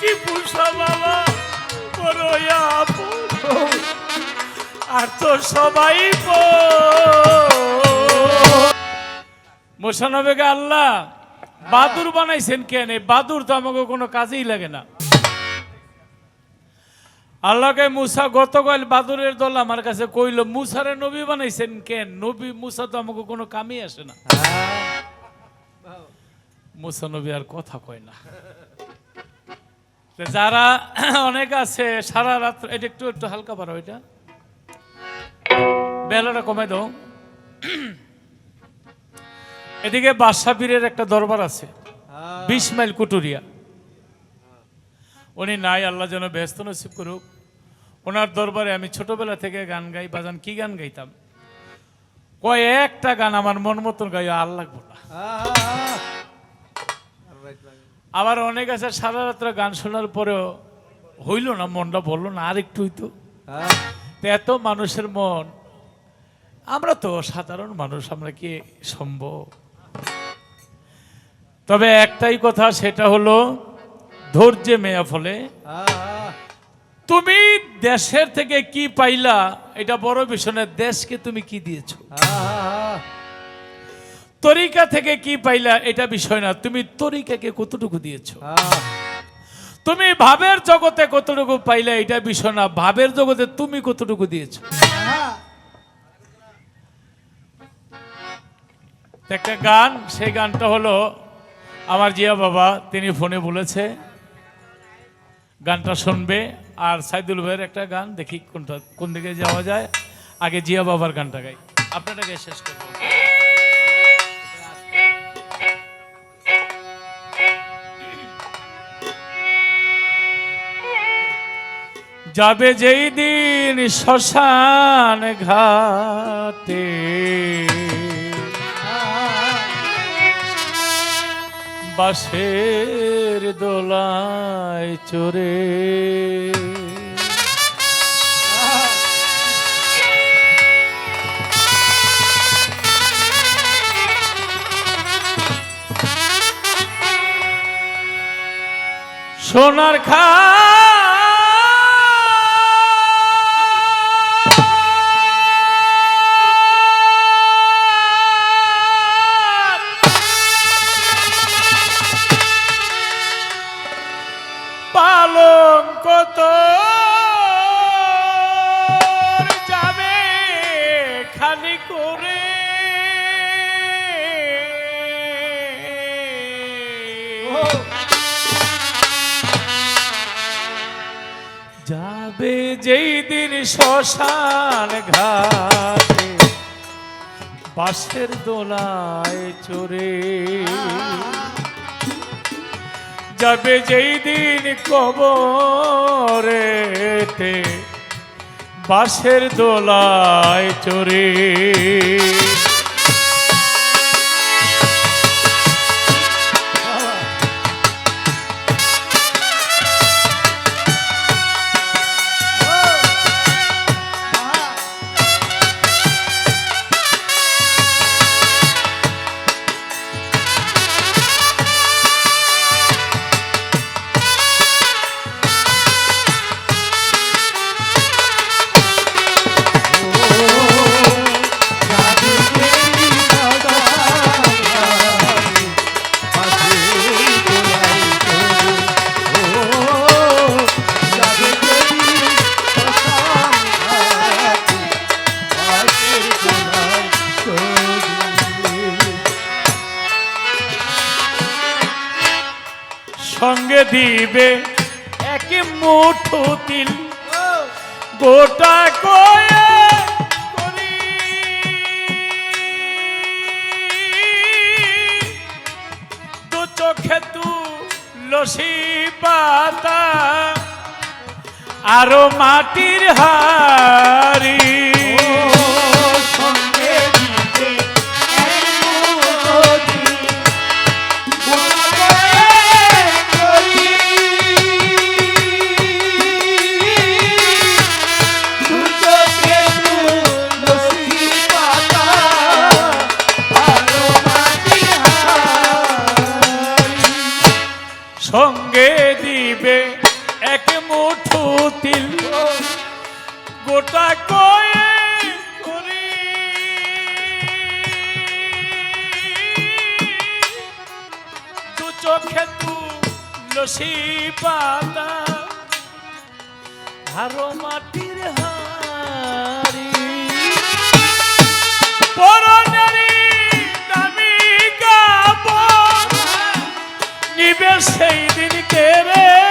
কি পুষা বাবা? বড়ইয়া আর তো সবাই মোশানবেগে আল্লাহ বাদুর বানাইছেন কেন? এই বাদুর তো আমাকে কোনো কাজেই লাগে না। আল্লাহকে মুসা গতকাল বাদুরের দল আমার কাছে কইল মুসারে নবী বানাইছেন কেন? নবী মুসা তো আমাকে কোনো কামই আসে না। মুসা নবী আর কথা কয় না। যারা অনেক আছে, সারা রাত এটা একটু একটু হালকা পারো এটা। বেলাটা কমে দাও। এদিকে বাদশা পীরের একটা দরবার আছে, বিশ মাইল কুটুরিয়া। উনি নাই, আল্লাহ যেন ব্যস্ত নসিব করুক। ওনার দরবারে আমি ছোটবেলা থেকে গান গাই, বাজান কি গান গাইতাম? কয় একটা গান আমার মন মতন গাই আর লাগবো না। আবার অনেক আছে সারা রাত্র গান শোনার পরেও হইল না মনটা বলল না আর একটু হইতো এত মানুষের মন আমরা তো সাধারণ মানুষ আমরা কি সম্ভব? তবে একটাই কথা সেটা হলো ধৈর্যে মেয়া ফলে। তুমি দেশের থেকে কি পাইলা এটা বড় বিষয় দেশকে তুমি কি দিয়েছ? তরিকা থেকে কি পাইলা এটা বিষয় না। তুমি তরিকাকে কতটুকু দিয়েছ? তুমি ভাবের জগতে কতটুকু পাইলা এটা বিষয় না। ভাবের জগতে তুমি কতটুকু দিয়েছ? একটা গান সেই গানটা হলো আমার জিয়া বাবা তিনি ফোনে বলেছে গানটা শুনবে। আর সাইদুল ভাইয়ের একটা গান দেখি কোনটা কোন দিকে যাওয়া যায়। আগে জিয়া বাবার গানটা গাই। আপনাটাকে শেষ করব যাবে যেই দিন শ্মশান ঘাটে। বাসের দোলায় চোরে সোনার খা খালি করে। যাবে যেই দিন শ্মশান ঘাটে বাসের দোলায় চড়ে। যাবে যেই দিন কবরেতে বাসের দোলায় চড়ে দিবে এক মুঠো তিল। গোটা কয়ে দু চোখে তু লসি পাতা আরও মাটির হারি সঙ্গে দিবে এক মুঠু তিল। গোটা কয়ে চোখে তু লসি পাতা। মাটির হারি সেই দিন কে পরনেরি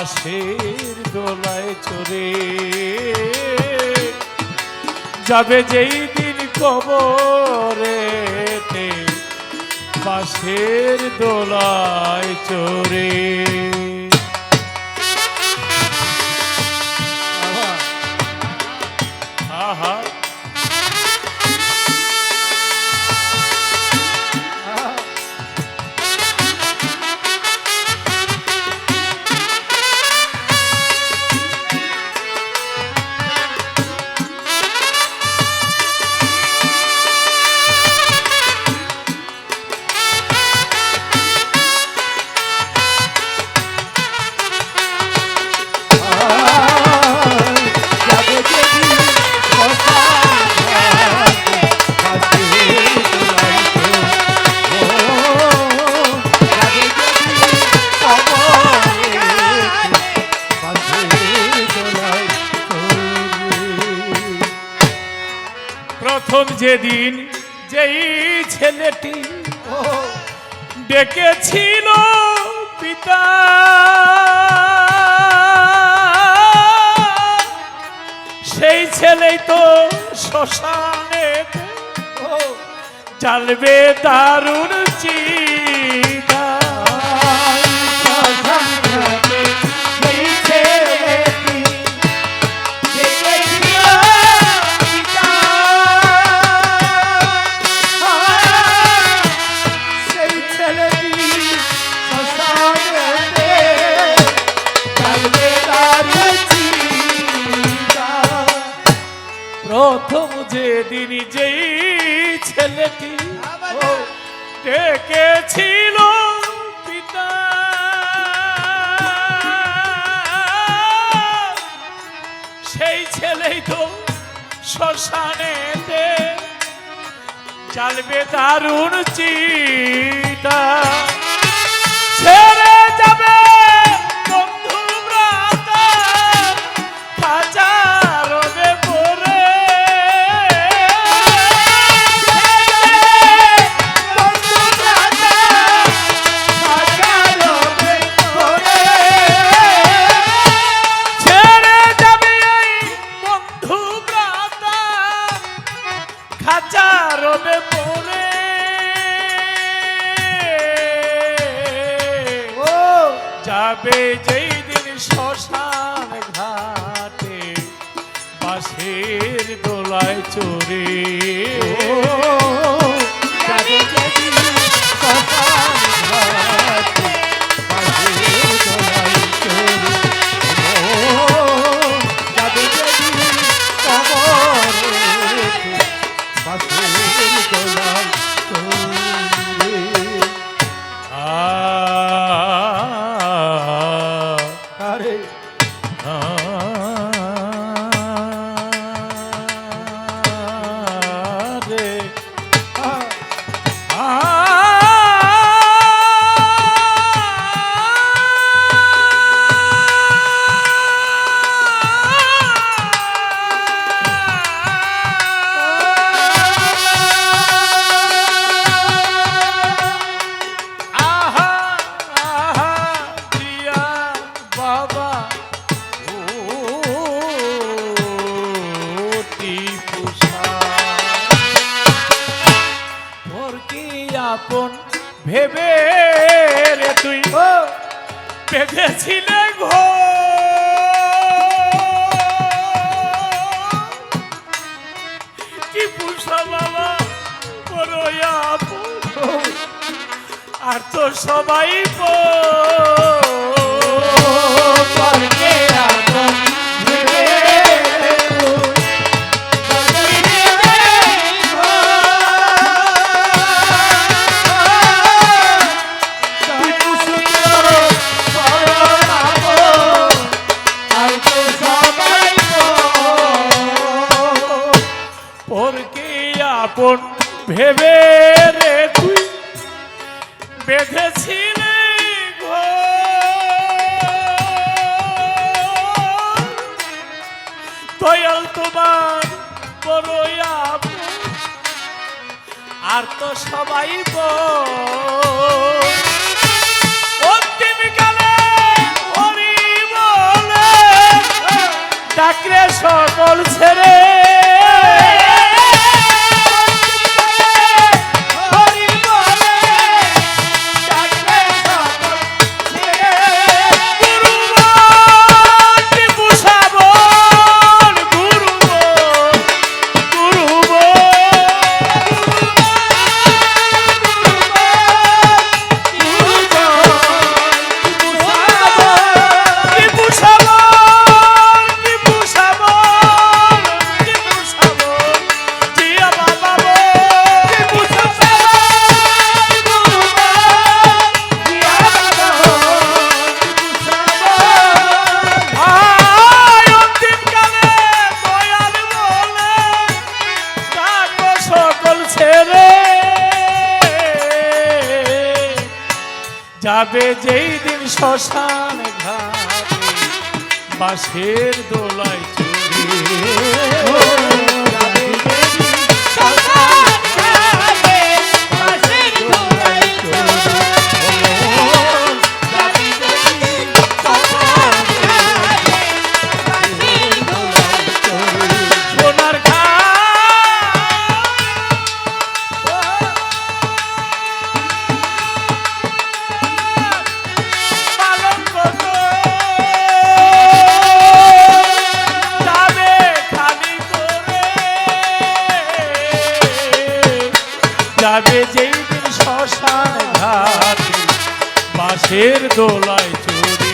বাঁশের দোলায় চড়ে। যাবে যেই দিন কবরেতে বাসের দোলায় চড়ে। প্রথম যেদিন যেই ছেলেটি ডেকেছিল পিতা। সেই ছেলেই তো শ্মশানে চালবে দারুণ চিতা যেদিন যেই ছেলেটি ডেকেছিল পিতা। সেই ছেলেই তো শ্মশানেতে চালবে দারুণ চিতা। যাবে আপন ভেবে রে তুই বেঁধেছিলে ঘো কি পুষা বাবা বড় আপন। আর তো সবাই পর। পরকে আপন ভেবে রে তুই বেঁধেছিলে। দয়াল তোমার বড় আর তো সবাই বল। ডাকরে সকল ছেড়ে যাবে যেই দিন শ্মশান ঘাটে বাঁশের দোলায় চড়ে যাবে যেই দিন শ্মশান ঘাটে বাঁশের দোলায় চুরি।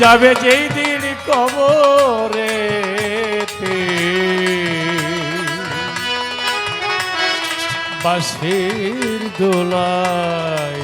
যাবে যেই দিন কবরে বাঁশের দোলায়